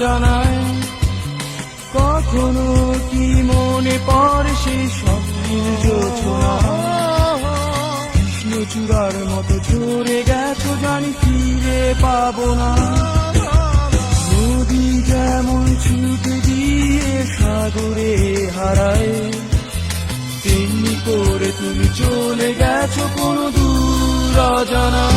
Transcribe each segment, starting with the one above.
জানায় কখনো কি মনে পড়ে সেই স্বপ্নের যোচনা মতো ঝরে গেছো, জানি ফিরে পাবো না। নদী যেমন ছুটে দিয়ে সাগরে হারায়, তেমনি করে তুমি চলে গেছো কোনো দূর অজানায়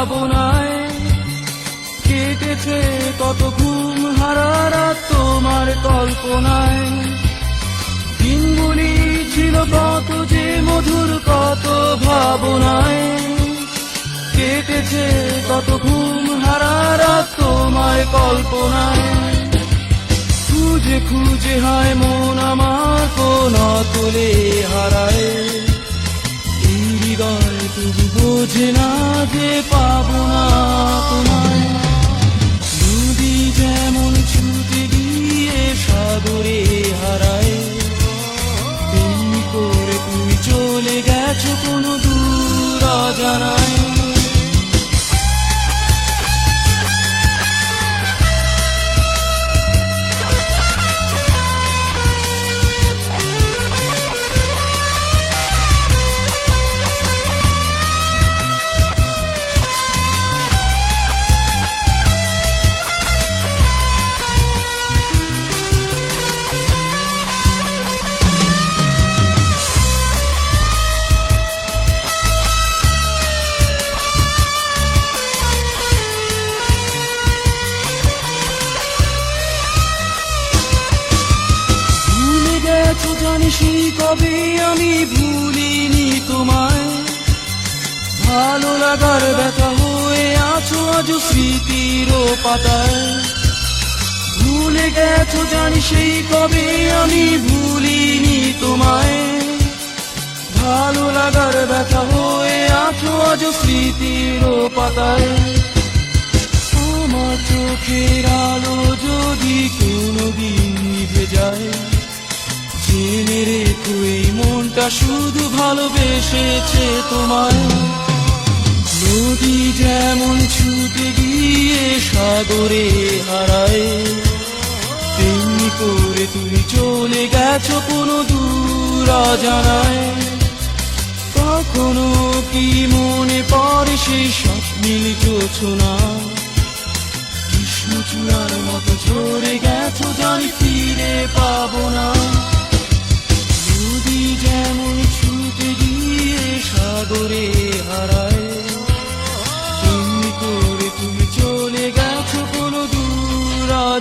ভাবনায় কেটেছে কত ঘুম হারা তোমার কল্পনায়। দিনগুলি ছিল কত যে মধুর, কত ভাবনায়। কেটেছে কত ঘুম হারা রাত তোমার কল্পনায়। খুঁজে খুঁজে হয় মন আমার কোন তোলে হারায়। হৃদয় তবু বোঝে না যে গেছো কোনো দূর অজানায়। জানিস কবে আমি ভুলিনি তোমায়? ভালো লাগার ব্যথা হয়ে আছো আজ স্মৃতির পাতায়। ভুলে গেছো জানি সেই কবে আমি ভুলিনি তোমায়। ভালো লাগার ব্যথা হয়ে আছো আজ স্মৃতির পাতায়। আমার চোখের আলো যদি কোনোদিন নিভে যায় জেনে রেখো মনটা শুধু ভালোবেসেছে তোমায়। নদী যেমন ছুটে গিয়ে সাগরে হারায়, তেমনি করে তুমি চলে গেছো কোনো দূর জানায় কখনো কি মনে পড়ে সেই স্বপ্নীল জোছনা কৃষ্ণচূড়ার মতো ঝরে গেছো, জানি ফিরে পাবো না।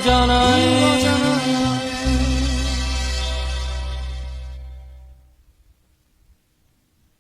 জানায়